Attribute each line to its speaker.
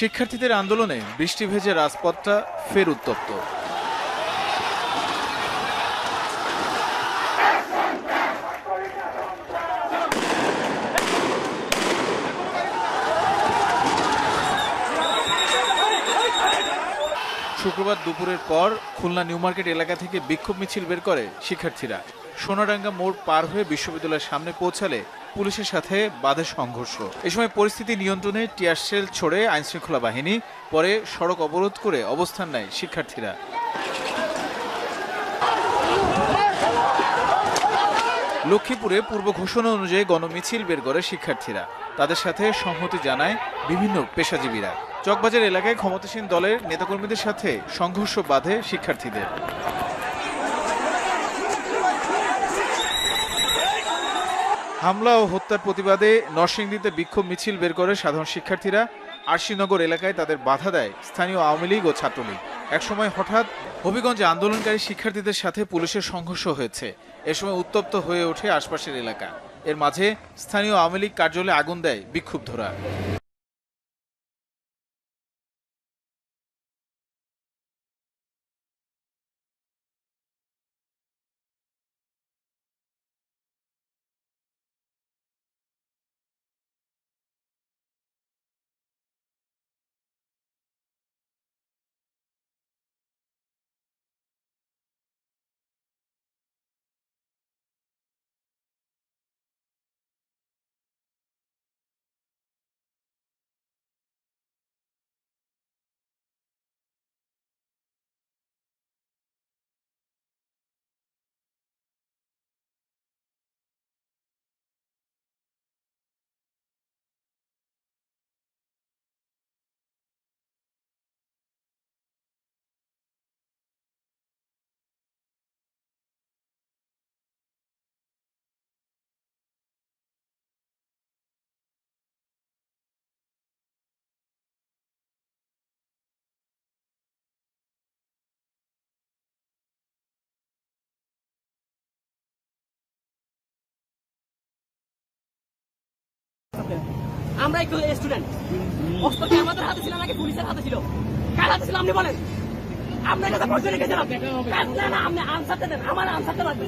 Speaker 1: শিক্ষার্থীদের আন্দোলনে বৃষ্টি ভেজে রাজপথটা ফের উত্তপ্ত। শুক্রবার দুপুরের পর খুলনা নিউ মার্কেট এলাকা থেকে বিক্ষোভ মিছিল বের করে শিক্ষার্থীরা। সোনাডাঙ্গা মোড় পার হয়ে বিশ্ববিদ্যালয়ের সামনে পৌঁছালে পুলিশের সাথে বাধে সংঘর্ষ। এ সময় পরিস্থিতি নিয়ন্ত্রণে টিয়ার শেল ছড়ে আইনশৃঙ্খলা বাহিনী, পরে সড়ক অবরোধ করে অবস্থান নেয় শিক্ষার্থীরা। লক্ষ্মীপুরে পূর্ব ঘোষণা অনুযায়ী গণমিছিল বের করে শিক্ষার্থীরা। তাদের সাথে সংহতি জানায় বিভিন্ন পেশাজীবীরা। চকবাজার এলাকায় ক্ষমতাসীন দলের নেতাকর্মীদের সাথে সংঘর্ষ বাধে শিক্ষার্থীদের। হামলা ও হত্যার প্রতিবাদে নরসিংদীতে বিক্ষোভ মিছিল বের করে সাধারণ শিক্ষার্থীরা আরশিনগর এলাকায় তাদের বাধা দেয় স্থানীয় আওয়ামী লীগ ও ছাত্রলীগ। একসময় হঠাৎ হবিগঞ্জে আন্দোলনকারী শিক্ষার্থীদের সাথে পুলিশের সংঘর্ষ হয়েছে। এ সময় উত্তপ্ত হয়ে ওঠে আশপাশের এলাকা। এর মাঝে স্থানীয় আওয়ামী লীগ কার্যালয়ে আগুন দেয় বিক্ষুব্ধরা।
Speaker 2: আমরা একটু স্টুডেন্ট অস্ত্র কি আমাদের হাতে ছিল নাকি পুলিশের হাতে ছিল? কার হাতে ছিল আপনি বলেন। আপনার কাছে পয়সা রেখেছিলাম। না না আপনি আনসারটা দেন আমার আনসারটা লাগবে।